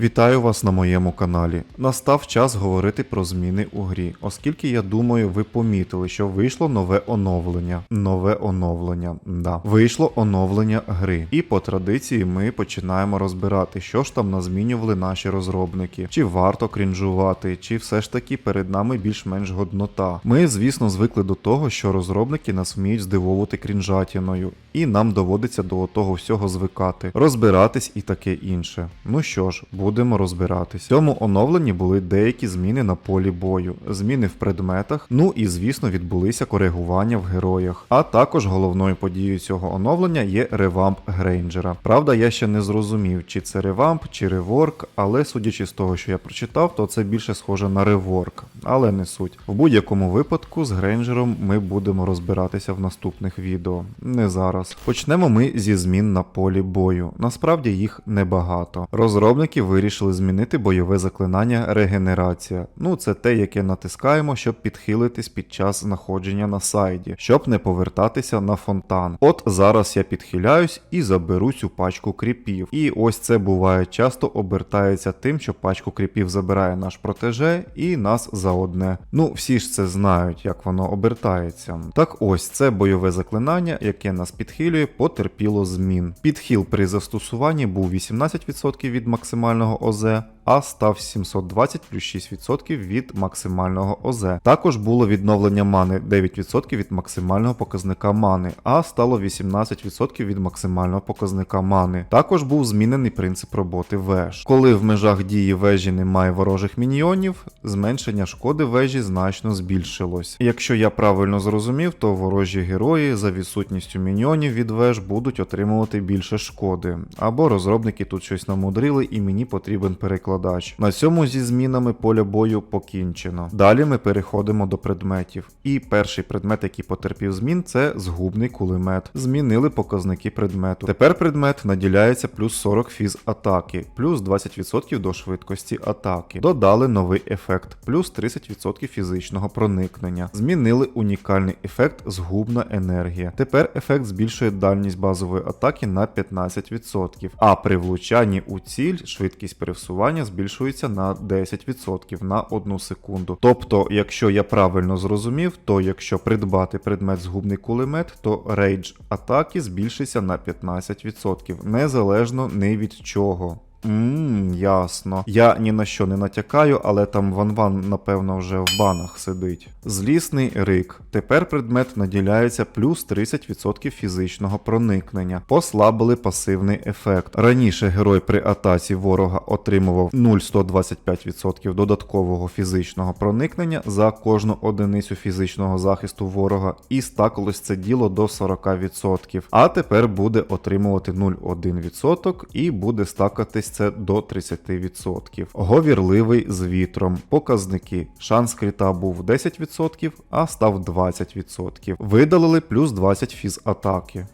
Вітаю вас на моєму каналі. Настав час говорити про зміни у грі, оскільки я думаю, ви помітили, що вийшло нове оновлення. Нове оновлення, да. Вийшло оновлення гри. І по традиції ми починаємо розбирати, що ж там назмінювали наші розробники, чи варто крінжувати, чи все ж таки перед нами більш-менш годнота. Ми, звісно, звикли до того, що розробники нас вміють здивовувати крінжатіною, і нам доводиться до того всього звикати, розбиратись і таке інше. Ну що ж, будемо розбиратись. В цьому оновленні були деякі зміни на полі бою, зміни в предметах, ну і звісно відбулися коригування в героях. А також головною подією цього оновлення є ревамп Грейнджера. Правда, я ще не зрозумів, чи це ревамп, чи реворк, але судячи з того, що я прочитав, то це більше схоже на реворк, але не суть. В будь-якому випадку з Грейнджером ми будемо розбиратися в наступних відео. Не зараз. Почнемо ми зі змін на полі бою. Насправді їх небагато. Розробники вирішили змінити бойове заклинання регенерація. Ну, це те, яке натискаємо, щоб підхилитись під час знаходження на сайді, щоб не повертатися на фонтан. От зараз я підхиляюсь і заберу цю пачку кріпів. І ось це буває часто обертається тим, що пачку кріпів забирає наш протеже і нас за одне. Ну, всі ж це знають, як воно обертається. Так ось це бойове заклинання, яке нас підхилює, потерпіло змін. Підхил при застосуванні був 18% від максимального ОЗ, а став 720 плюс 6% від максимального ОЗ. Також було відновлення мани 9% від максимального показника мани, а стало 18% від максимального показника мани. Також був змінений принцип роботи веж. Коли в межах дії вежі немає ворожих міньйонів, зменшення шкоди вежі значно збільшилось. Якщо я правильно зрозумів, то ворожі герої за відсутністю міньйонів від веж будуть отримувати більше шкоди. Або розробники тут щось намудрили і мені потрібен перекладач. На цьому зі змінами поля бою покінчено. Далі ми переходимо до предметів. І перший предмет, який потерпів змін, це згубний кулемет. Змінили показники предмету. Тепер предмет наділяється плюс 40 фіз атаки, плюс 20% до швидкості атаки. Додали новий ефект, плюс 30% фізичного проникнення. Змінили унікальний ефект згубна енергія. Тепер ефект збільшує дальність базової атаки на 15%. А при влучанні у ціль швидкість пересування збільшується на 10% на 1 секунду. Тобто, якщо я правильно зрозумів, то якщо придбати предмет згубний кулемет, то рейдж атаки збільшиться на 15%, незалежно ні від чого. Ммм, ясно. Я ні на що не натякаю, але там Ван-Ван, напевно, вже в банах сидить. Злісний рик. Тепер предмет наділяється плюс 30% фізичного проникнення. Послабили пасивний ефект. Раніше герой при атаці ворога отримував 0,125% додаткового фізичного проникнення за кожну одиницю фізичного захисту ворога, і стакалось це діло до 40%. А тепер буде отримувати 0,1% і буде стакатись це до 30%. Говірливий з вітром. Показники. Шанс крита був 10%, а став 20%. Видалили плюс 20 фіз атаки.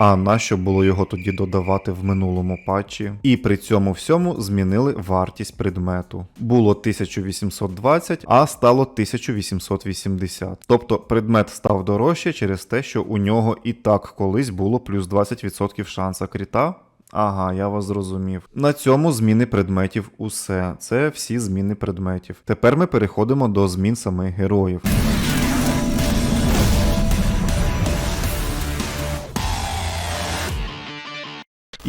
А нащо було його тоді додавати в минулому патчі? І при цьому всьому змінили вартість предмету. Було 1820, а стало 1880. Тобто предмет став дорожче через те, що у нього і так колись було плюс 20% шанса кріта. Ага, я вас зрозумів. На цьому зміни предметів усе. Це всі зміни предметів. Тепер ми переходимо до змін самих героїв.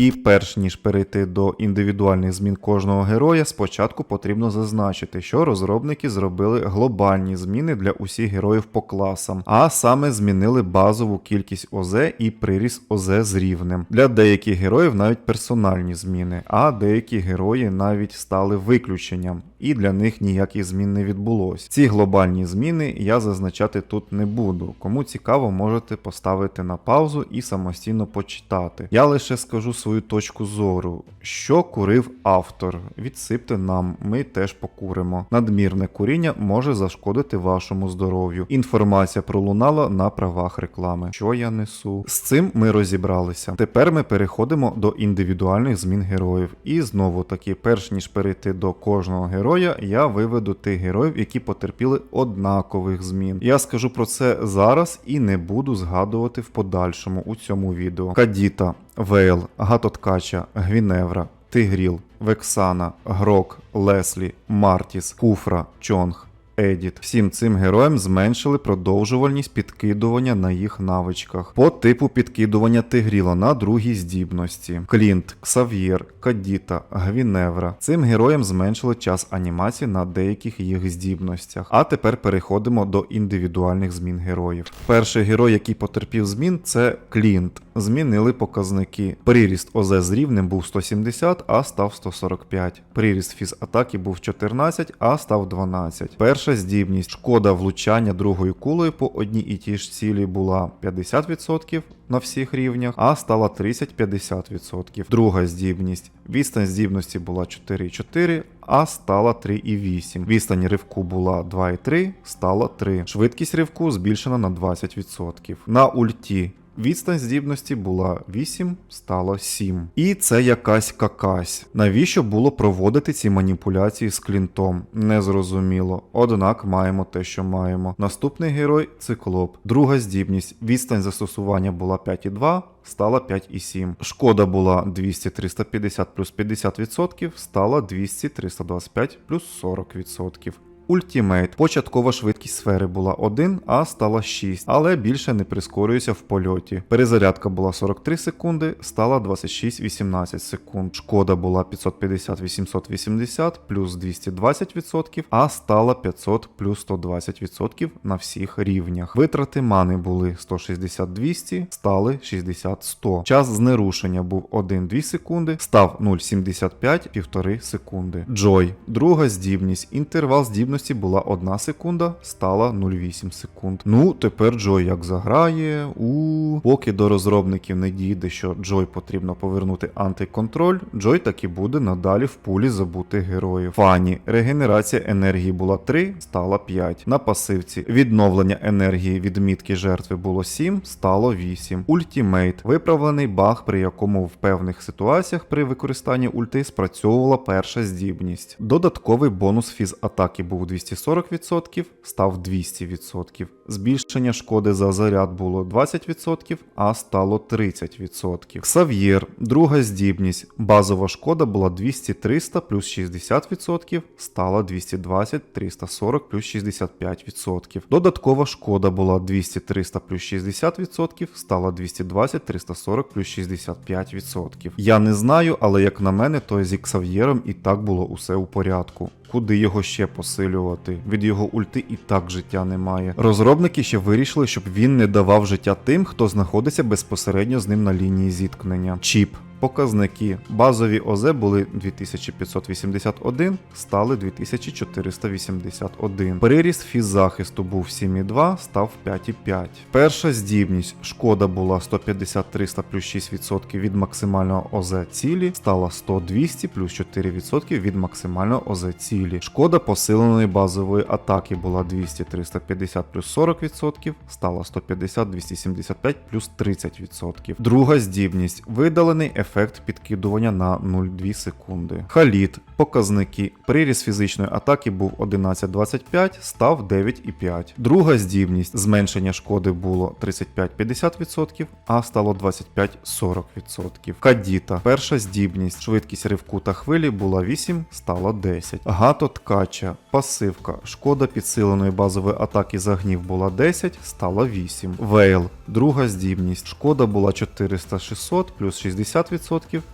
І перш ніж перейти до індивідуальних змін кожного героя, спочатку потрібно зазначити, що розробники зробили глобальні зміни для усіх героїв по класам, а саме змінили базову кількість ОЗ і приріст ОЗ з рівнем. Для деяких героїв навіть персональні зміни, а деякі герої навіть стали виключенням, і для них ніяких змін не відбулось. Ці глобальні зміни я зазначати тут не буду. Кому цікаво, можете поставити на паузу і самостійно почитати. Я лише скажу свою точку зору. Що курив автор? Відсипте нам, ми теж покуримо. Надмірне куріння може зашкодити вашому здоров'ю. Інформація пролунала на правах реклами. Що я несу? З цим ми розібралися. Тепер ми переходимо до індивідуальних змін героїв. І знову таки, перш ніж перейти до кожного героя, я виведу тих героїв, які потерпіли однакових змін. Я скажу про це зараз і не буду згадувати в подальшому у цьому відео. Кадіта. Вейл, Гатоткача, Гвіневра, Тигріл, Вексана, Грок, Леслі, Мартіс, Куфра, Чонг. Едіт. Всім цим героям зменшили продовжувальність підкидування на їх навичках. По типу підкидування Тигріла на другій здібності. Клінт, Ксав'єр, Кадіта, Гвіневра. Цим героям зменшили час анімації на деяких їх здібностях. А тепер переходимо до індивідуальних змін героїв. Перший герой, який потерпів змін, це Клінт. Змінили показники. Приріст ОЗ з рівнем був 170, а став 145. Приріст фіз атаки був 14, а став 12. Перша здібність шкода влучання другою кулею по одній і тій ж цілі була 50% на всіх рівнях, а стала 30-50%. Друга здібність. Відстань здібності була 4,4, а стала 3,8. Відстань ривку була 2,3, стала 3. Швидкість ривку збільшена на 20%. На ульті Відстань здібності була 8, стало 7. І це якась какась. Навіщо було проводити ці маніпуляції з клінтом? Незрозуміло. Однак маємо те, що маємо. Наступний герой циклоп. Друга здібність. Відстань застосування була 5,2. Стала 5,7. Шкода була 200-350 плюс 50%, стала 200-325 плюс 40%. Ультімейт. Початкова швидкість сфери була 1, а стала 6, але більше не прискорюється в польоті. Перезарядка була 43 секунди, стала 26-18 секунд. Шкода була 550-880 плюс 220%, а стала 500 плюс 120% на всіх рівнях. Витрати мани були 160-200, стали 60-100. Час знерушення був 1-2 секунди, став 0,75 1,5 секунди. Джой. Друга здібність. Інтервал здібності була 1 секунда, стала 0,8 секунд. Ну, тепер Джой як заграє. У поки до розробників не дійде, що Джой потрібно повернути антиконтроль, Джой таки буде надалі в пулі забутих героїв. Фані. Регенерація енергії була 3, стала 5. На пасивці відновлення енергії від мітки жертви було 7, стало 8. Ультімейт. Виправлений баг, при якому в певних ситуаціях при використанні ульти спрацьовувала перша здібність. Додатковий бонус фіз атаки був 240%, став 200%. Збільшення шкоди за заряд було 20%, а стало 30%. Ксав'єр, друга здібність. Базова шкода була 200-300 плюс 60%, стала 220-340 плюс 65%. Додаткова шкода була 200-300 плюс 60%, стала 220-340 плюс 65%. Я не знаю, але як на мене, то зі Ксав'єром і так було усе у порядку. Куди його ще посилювати? Від його ульти і так життя немає. Розробники ще вирішили, щоб він не давав життя тим, хто знаходиться безпосередньо з ним на лінії зіткнення. Чіп. Показники. Базові ОЗ були 2581, стали 2481. Приріст фіззахисту був 7,2, став 5,5. Перша здібність. Шкода була 150-300 плюс 6% від максимального ОЗ цілі, стала 100-200 плюс 4% від максимального ОЗ цілі. Шкода посиленої базової атаки була 200-350 плюс 40%, стала 150-275 плюс 30%. Друга здібність. Видалений ефект підкидування на 0,2 секунди. Халіт. Показники. Приріст фізичної атаки був 11,25, став 9,5. Друга здібність. Зменшення шкоди було 35-50%, а стало 25-40%. Кадіта. Перша здібність. Швидкість ривку та хвилі була 8, стала 10. Гато ткача. Пасивка. Шкода підсиленої базової атаки за гнів була 10, стала 8. Вейл. Друга здібність. Шкода була 400-600 плюс 60%,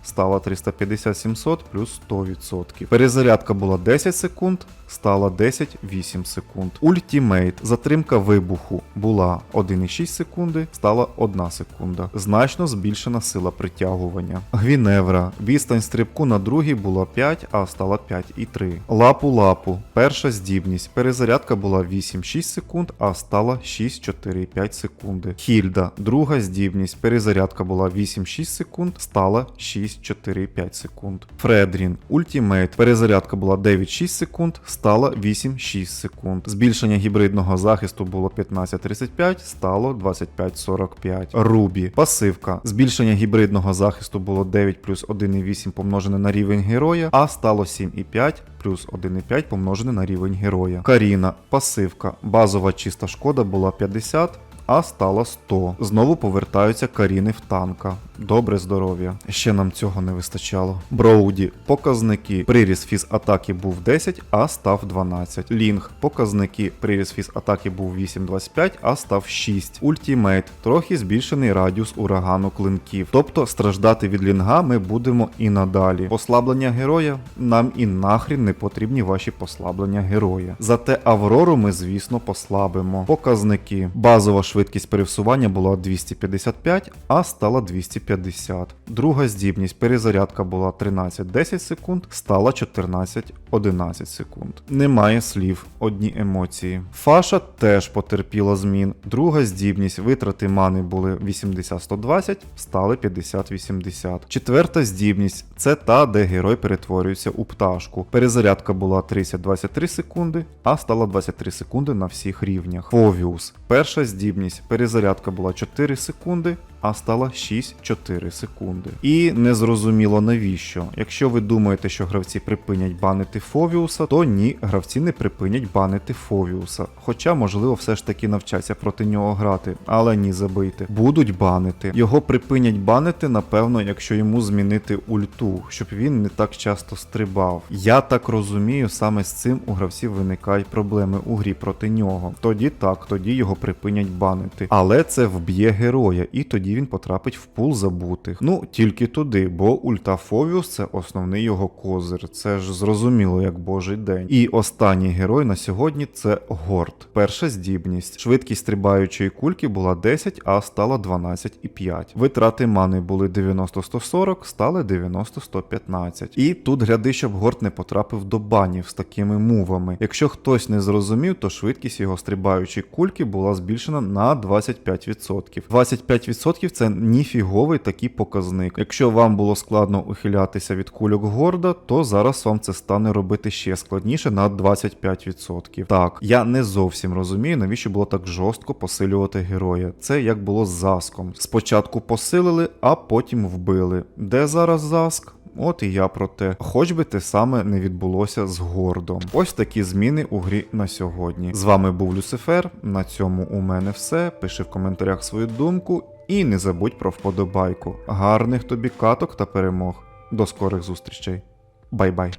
стала 350-700 плюс 100%. Перезарядка була 10 секунд, стала 10-8 секунд. Ультімейт. Затримка вибуху була 1,6 секунди, стала 1 секунда. Значно збільшена сила притягування. Гвіневра. Відстань стрибку на другій була 5, а стала 5,3. Лапу-лапу. Перша здібність. Перезарядка була 8-6 секунд, а стала 6-4,5 секунди. Хільда. Друга здібність. Перезарядка була 8-6 секунд, стала 6-4,5 секунд. Фредрін. Ультімейт. Перезарядка була 9-6 секунд, стала 8-6 секунд. Збільшення гібридного захисту було 15-35, стало 25-45. Рубі. Пасивка. Збільшення гібридного захисту було 9 плюс 1,8 помножене на рівень героя, а стало 7,5 плюс 1,5 помножене на рівень героя. Каріна. Пасивка. Базова чиста шкода була 50. А стала 100. Знову повертаються Каріни в танка. Добре здоров'я. Ще нам цього не вистачало. Броуді, показники. Приріст фіз атаки був 10, а став 12. Лінг, показники. Приріст фіз атаки був 8,25, а став 6. Ультімейт, трохи збільшений радіус урагану клинків. Тобто страждати від лінга ми будемо і надалі. Послаблення героя нам і нахрін не потрібні ваші послаблення героя. Зате Аврору ми, звісно, послабимо. Показники. Базова швидкість пересування була 255, а стала 250. Друга здібність перезарядка була 13-10 секунд, стала 14-11 секунд. Немає слів, одні емоції. Фаша теж потерпіла змін. Друга здібність витрати мани були 80-120, стали 50-80. Четверта здібність це та, де герой перетворюється у пташку. Перезарядка була 30-23 секунди, а стала 23 секунди на всіх рівнях. Фовіус. Перша здібність перезарядка була 4 секунди, а стала 6-4 секунди. І незрозуміло навіщо. Якщо ви думаєте, що гравці припинять банити Фовіуса, то ні, гравці не припинять банити Фовіуса. Хоча, можливо, все ж таки навчаться проти нього грати, але ні забийте. Будуть банити. Його припинять банити, напевно, якщо йому змінити ульту, щоб він не так часто стрибав. Я так розумію, саме з цим у гравців виникають проблеми у грі проти нього. Тоді так, тоді його припинять банити. Але це вб'є героя, і тоді він потрапить в пул забутих. Ну, тільки туди, бо ульта Фовіус це основний його козир. Це ж зрозуміло, як божий день. І останній герой на сьогодні це Горд. Перша здібність. Швидкість стрибаючої кульки була 10, а стала 12,5. Витрати мани були 90-140, стали 90-115. І тут гляди, щоб Горд не потрапив до банів з такими мувами. Якщо хтось не зрозумів, то швидкість його стрибаючої кульки була збільшена на 25%. 25% це ніфіговий такий показник. Якщо вам було складно ухилятися від кульок Горда, то зараз вам це стане робити ще складніше на 25%. Так, я не зовсім розумію, навіщо було так жорстко посилювати героя. Це як було з заском. Спочатку посилили, а потім вбили. Де зараз заск? От і я про те. Хоч би те саме не відбулося з гордом. Ось такі зміни у грі на сьогодні. З вами був Люцифер. На цьому у мене все. Пиши в коментарях свою думку і не забудь про вподобайку. Гарних тобі каток та перемог. До скорих зустрічей. Бай-бай.